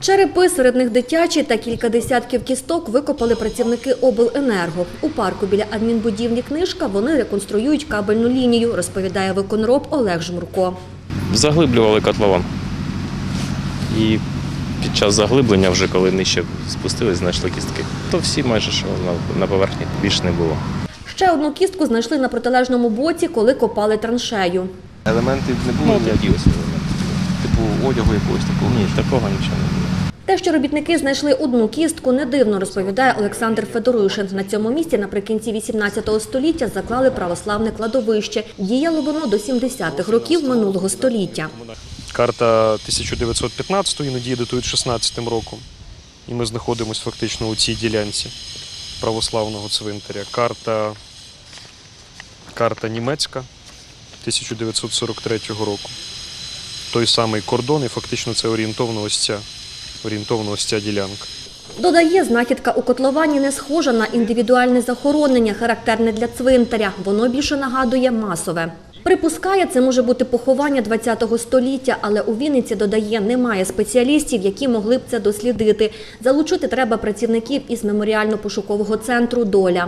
Черепи, серед них дитячі та кілька десятків кісток викопали працівники обленерго. У парку біля адмінбудівлі книжка вони реконструюють кабельну лінію, розповідає виконроб Олег Жмурко. заглиблювали котлован. І під час заглиблення, вже коли нижче спустились, знайшли кістки. То всі майже що на, поверхні більше не було. Ще одну кістку знайшли на протилежному боці, коли копали траншею. Елементів не було Ну, ніяких такі ось елементи. типу одягу якогось такого. Ні, такого нічого не було. Те, що робітники знайшли одну кістку, не дивно, розповідає Олександр Федоришин. На цьому місці наприкінці 18 століття заклали православне кладовище. Діяло воно до 70-х років минулого століття. Карта 1915 іноді датують 16 роком. І ми знаходимося фактично у цій ділянці православного цвинтаря. Карта, карта німецька 1943 року. Той самий кордон, і фактично це орієнтовно ось ця, орієнтовно ось ця ділянка. Додає, знахідка у котловані не схожа на індивідуальне захоронення, характерне для цвинтаря. Воно більше нагадує масове. Припускає, це може бути поховання ХХ століття, але у Вінниці, додає, немає спеціалістів, які могли б це дослідити. Залучити треба працівників із меморіально-пошукового центру «Доля».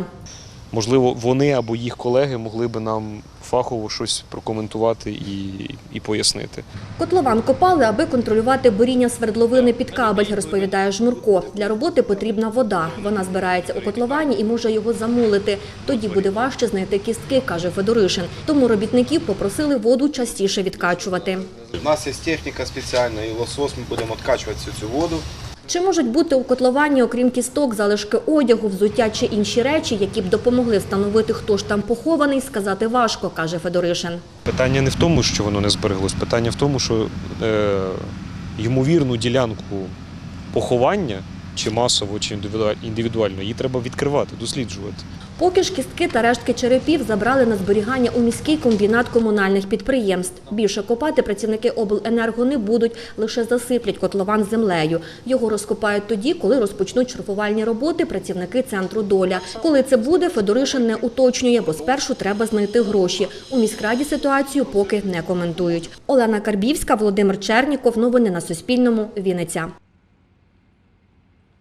Можливо, вони або їх колеги могли би нам фахово щось прокоментувати і, і пояснити. Котлован копали, аби контролювати буріння свердловини під кабель, розповідає Жмурко. Для роботи потрібна вода. Вона збирається у котловані і може його замулити. Тоді буде важче знайти кістки, каже Федоришин. Тому робітників попросили воду частіше відкачувати. У нас є техніка спеціальна і лосос, ми будемо відкачувати всю цю воду. Чи можуть бути у котловані, окрім кісток, залишки одягу, взуття чи інші речі, які б допомогли встановити, хто ж там похований, сказати важко, каже Федоришин. Питання не в тому, що воно не збереглось, питання в тому, що е, ймовірну ділянку поховання, чи масово, чи індивідуа- індивідуально, її треба відкривати, досліджувати. Поки ж кістки та рештки черепів забрали на зберігання у міський комбінат комунальних підприємств. Більше копати працівники обленерго не будуть, лише засиплять котлован землею. Його розкопають тоді, коли розпочнуть шурфувальні роботи працівники центру «Доля». Коли це буде, Федоришин не уточнює, бо спершу треба знайти гроші. У міськраді ситуацію поки не коментують. Олена Карбівська, Володимир Черніков. Новини на Суспільному. Вінниця.